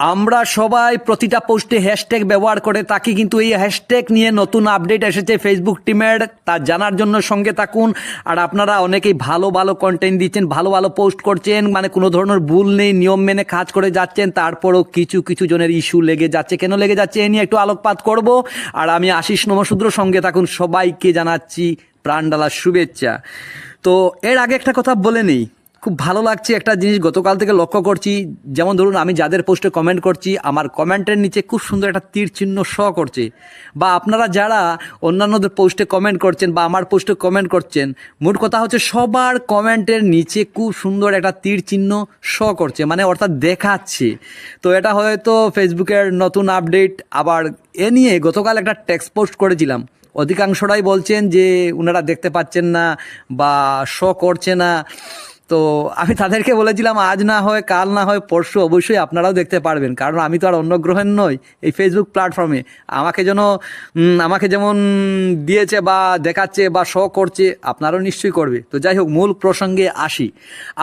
আমরা সবাই প্রতিটা পোস্টে হ্যাশট্যাগ ব্যবহার করে থাকি, কিন্তু এই হ্যাশট্যাগ নিয়ে নতুন আপডেট এসেছে ফেসবুক টিমের তা জানার জন্য সঙ্গে থাকুন। আর আপনারা অনেকেই ভালো ভালো কন্টেন্ট দিচ্ছেন, ভালো ভালো পোস্ট করছেন মানে কোনো ধরনের ভুল নেই, নিয়ম মেনে কাজ করে যাচ্ছেন, তারপরও কিছু কিছু জনের ইস্যু লেগে যাচ্ছে। কেন লেগে যাচ্ছে এ নিয়ে একটু আলোকপাত করব। আর আমি আশিস নমশূদ্র সঙ্গে থাকুন। সবাইকে জানাচ্ছি প্রাণডালার শুভেচ্ছা। তো এর আগে একটা কথা বলে নেই। খুব ভালো লাগছে একটা জিনিস গতকাল থেকে লক্ষ্য করছি। যেমন ধরুন, আমি যাদের পোস্টে কমেন্ট করছি, আমার কমেন্টের নিচে খুব সুন্দর একটা তীর চিহ্ন শ করছে। বা আপনারা যারা অন্যান্যদের পোস্টে কমেন্ট করছেন বা আমার পোস্টে কমেন্ট করছেন, মোট কথা হচ্ছে সবার কমেন্টের নিচে খুব সুন্দর একটা তীর চিহ্ন শ করছে মানে অর্থাৎ দেখাচ্ছে। তো এটা হয়তো ফেসবুকের নতুন আপডেট আবার এ নিয়ে গতকাল একটা টেক্সট পোস্ট করেছিলাম। অধিকাংশরাই বলছেন যে ওনারা দেখতে পাচ্ছেন না বা শো করছে না। তো আমি তাদেরকে বলেছিলাম, আজ না হয়, কাল না হয়, পরশু অবশ্যই আপনারাও দেখতে পারবেন। কারণ আমি তো আর অন্য গ্রহের নই, এই ফেসবুক প্ল্যাটফর্মে আমাকে যেন আমাকে যেমন দিয়েছে বা দেখাচ্ছে বা শো করছে, আপনারাও নিশ্চয়ই করবে। তো যাই হোক, মূল প্রসঙ্গে আসি।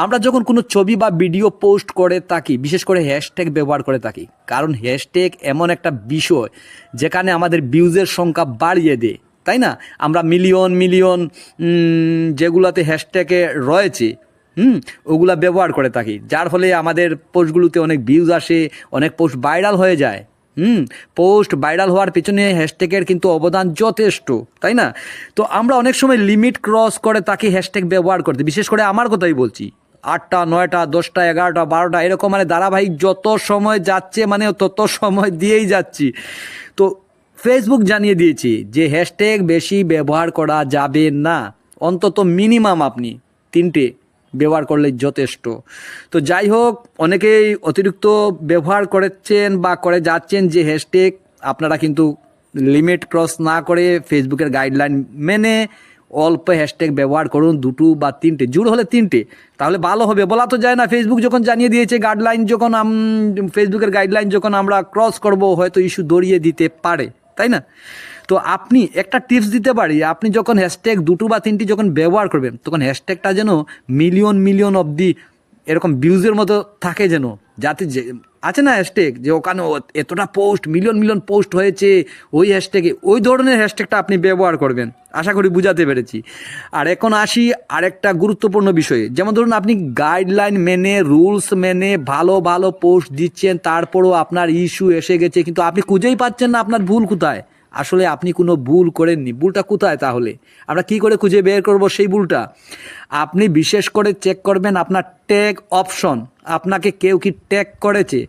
আমরা যখন কোনো ছবি বা ভিডিও পোস্ট করে থাকি, বিশেষ করে হ্যাশট্যাগ ব্যবহার করে থাকি, কারণ হ্যাশট্যাগ এমন একটা বিষয় যেখানে আমাদের ভিউজের সংখ্যা বাড়িয়ে দেয়, তাই না? আমরা মিলিয়ন মিলিয়ন যেগুলোতে হ্যাশট্যাগে রয়েছে হুম, ওগুলা ব্যবহার করে থাকি। যার ফলে আমাদের পোস্টগুলোতে অনেক ভিউজ আসে, অনেক পোস্ট ভাইরাল হয়ে যায়। হুম পোস্ট ভাইরাল হওয়ার পিছনে হ্যাশট্যাগের কিন্তু অবদান যথেষ্ট, তাই না? তো আমরা অনেক সময় লিমিট ক্রস করে তাকে হ্যাশট্যাগ ব্যবহার করতে। বিশেষ করে আমার কথাই বলছি। আটটা, নয়টা, দশটা, এগারোটা, বারোটা, এরকম মানে ধারাবাহিক যত সময় যাচ্ছে মানে তত সময় দিয়েই যাচ্ছি। তো ফেসবুক জানিয়ে দিয়েছে যে হ্যাশট্যাগ বেশি ব্যবহার করা যাবে না। অন্তত মিনিমাম আপনি তিনটে ব্যবহার করলে যথেষ্ট। তো যাই হোক, অনেকেই অতিরিক্ত ব্যবহার করেছেন বা করে যাচ্ছেন যে হ্যাশট্যাগ আপনারা কিন্তু লিমিট ক্রস না করে ফেসবুকের গাইডলাইন মেনে অল্প হ্যাশট্যাগ ব্যবহার করুন, দুটো বা তিনটে জুড় হলে তিনটে, তাহলে ভালো হবে। বলা তো যায় না ফেসবুক যখন জানিয়ে দিয়েছে গাইডলাইন যখন ফেসবুকের গাইডলাইন যখন আমরা ক্রস করব, হয়তো ইস্যু দড়িয়ে দিতে পারে, তাই না? তো আপনি একটা টিপস দিতে পারি, আপনি যখন হ্যাশট্যাগ দুটো বা তিনটি যখন ব্যবহার করবেন, তখন হ্যাশট্যাগটা যেন মিলিয়ন মিলিয়ন অবধি এরকম ভিউজের মতো থাকে যেন, যাতে যে, আছে না হ্যাশট্যাগ যে ওখানে এতটা পোস্ট মিলিয়ন মিলিয়ন পোস্ট হয়েছে, ওই হ্যাশট্যাগে ওই ধরনের হ্যাশট্যাগটা আপনি ব্যবহার করবেন। আশা করি বুঝাতে পেরেছি। আর এখন আসি আরেকটা গুরুত্বপূর্ণ বিষয়ে। যেমন ধরুন আপনি গাইডলাইন মেনে রুলস মেনে ভালো ভালো পোস্ট দিচ্ছেন, তারপরও আপনার ইস্যু এসে গেছে, কিন্তু আপনি খুঁজেই পাচ্ছেন না আপনার ভুল কোথায়। আসলে আপনি কোনো ভুল করেননি। ভুলটা কোথায় তাহলে? আমরা কি করে খুঁজে বের করব সেই ভুলটা? আপনি বিশেষ করে চেক করবেন আপনার ট্যাগ অপশন আপনাকে কেউ কি ট্যাগ করেছে?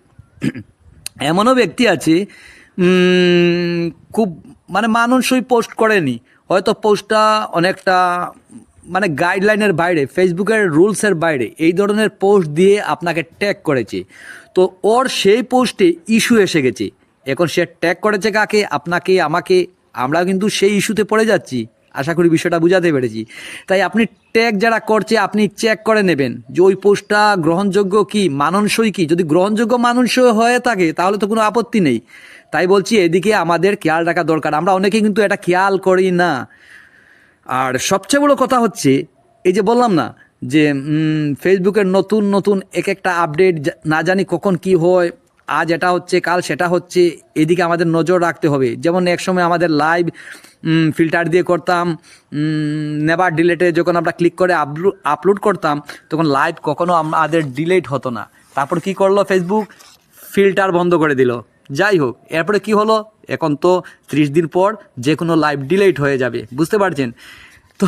এমনও ব্যক্তি আছে খুব মানে মানুষই পোস্ট করেনি। হয়তো পোস্টটা অনেকটা মানে গাইডলাইনের বাইরে ফেসবুকের রুলসের বাইরে এই ধরনের পোস্ট দিয়ে আপনাকে ট্যাগ করেছে। তো ওর সেই পোস্টে ইস্যু এসে গেছে। এখন সে ট্যাগ করেছে কাকে? আপনাকে, আমাকে আমরা কিন্তু সেই ইস্যুতে পড়ে যাচ্ছি। আশা করি বিষয়টা বুঝাতে পেরেছি। তাই আপনি ট্যাগ যারা করছে, আপনি চেক করে নেবেন যে ওই পোস্টটা গ্রহণযোগ্য কি, মাননসই কি? যদি গ্রহণযোগ্য মাননসই হয়ে থাকে, তাহলে তো কোনো আপত্তি নেই। তাই বলছি, এদিকে আমাদের খেয়াল রাখা দরকার। আমরা অনেকে কিন্তু এটা খেয়াল করি না। আর সবচেয়ে বড় কথা হচ্ছে, এই যে বললাম না, যে ফেসবুকের নতুন নতুন এক একটা আপডেট না জানি কখন কি হয় আজ এটা হচ্ছে, কাল সেটা হচ্ছে, এদিকে আমাদের নজর রাখতে হবে। যেমন এক সময় আমাদের লাইভ ফিল্টার দিয়ে করতাম নেবার ডিলেটে যখন আমরা ক্লিক করে আপলোড করতাম, তখন লাইভ কখনো আমাদের ডিলেট হতো না। তারপর কি করল ফেসবুক ফিল্টার বন্ধ করে দিল। যাই হোক, এরপরে কি হলো? এখন তো ত্রিশ দিন পর যে কোনো লাইভ ডিলেট হয়ে যাবে। বুঝতে পারছেন? তো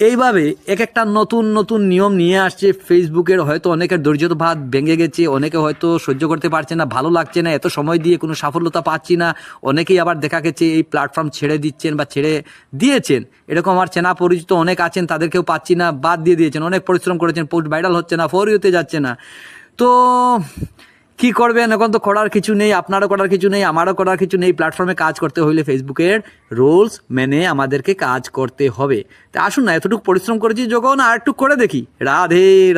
এইভাবে এক একটা নতুন নতুন নিয়ম নিয়ে আসছে ফেসবুকের। হয়তো অনেকের ধৈর্য ভাত ভেঙে গেছে, অনেকে হয়তো সহ্য করতে পারছে না, ভালো লাগছে না, এত সময় দিয়ে কোনো সাফল্যতা পাচ্ছি না। অনেকেই আবার দেখা গেছে এই প্ল্যাটফর্ম ছেড়ে দিচ্ছেন বা ছেড়ে দিয়েছেন। এরকম আমার চেনা পরিচিত অনেক আছেন, তাদেরকেও পাচ্ছি না, বাদ দিয়ে দিয়েছেন। অনেক পরিশ্রম করেছেন পোস্ট ভাইরাল হচ্ছে না ফরিওতে যাচ্ছে না। তো কি করবেন? এখন তো করার কিছু নেই, আপনারও করার কিছু নেই, আমারও করার কিছু নেই। প্ল্যাটফর্মে কাজ করতে হইলে ফেসবুকের রুলস মেনে আমাদেরকে কাজ করতে হবে। তা আসুন না, এতটুকু পরিশ্রম করেছি, যখন আর একটু করে দেখি। রাধে